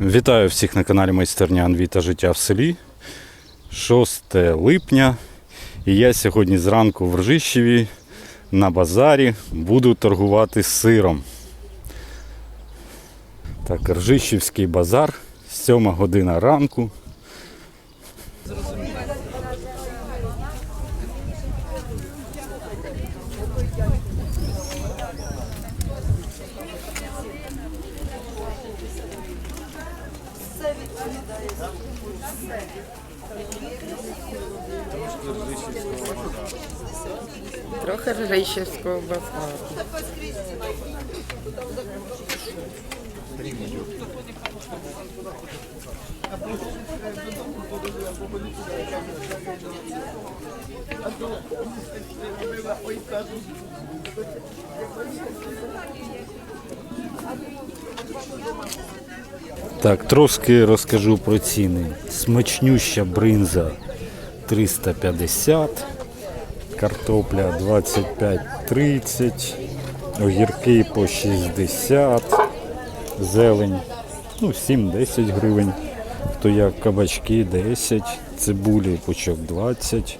Вітаю всіх на каналі Майстерня Анві та життя в селі. 6 липня. І я сьогодні зранку в Ржищеві на базарі буду торгувати сиром. Так, Ржищівський базар, 7 година ранку. Трохи Ржищівського базару. Так, трошки розкажу про ціни. Смачнюща бринза 350, картопля 25-30, огірки по 60, зелень ну, 7-10 гривень. Хто як кабачки 10, цибулі пучок 20.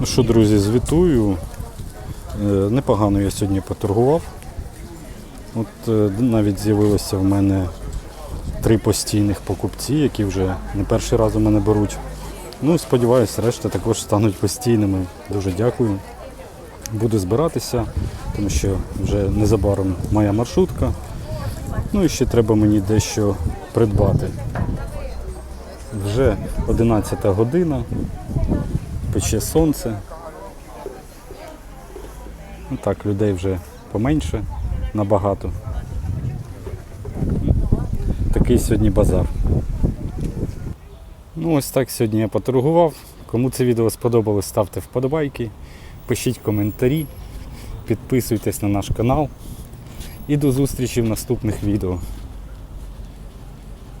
Ну що, друзі, звітую. Е, Непогано я сьогодні поторгував. От е, навіть з'явилося в мене три постійних покупці, які вже не перший раз у мене беруть. Ну, сподіваюся, решта також стануть постійними. Дуже дякую. Буду збиратися, тому що вже незабаром моя маршрутка. Ну і ще треба мені дещо придбати. Вже 11 година, пече сонце. Ну так, людей вже поменше набагато. Такий сьогодні базар. Ну ось так сьогодні я поторгував. Кому це відео сподобалось, ставте вподобайки, пишіть коментарі, підписуйтесь на наш канал. І до зустрічі в наступних відео.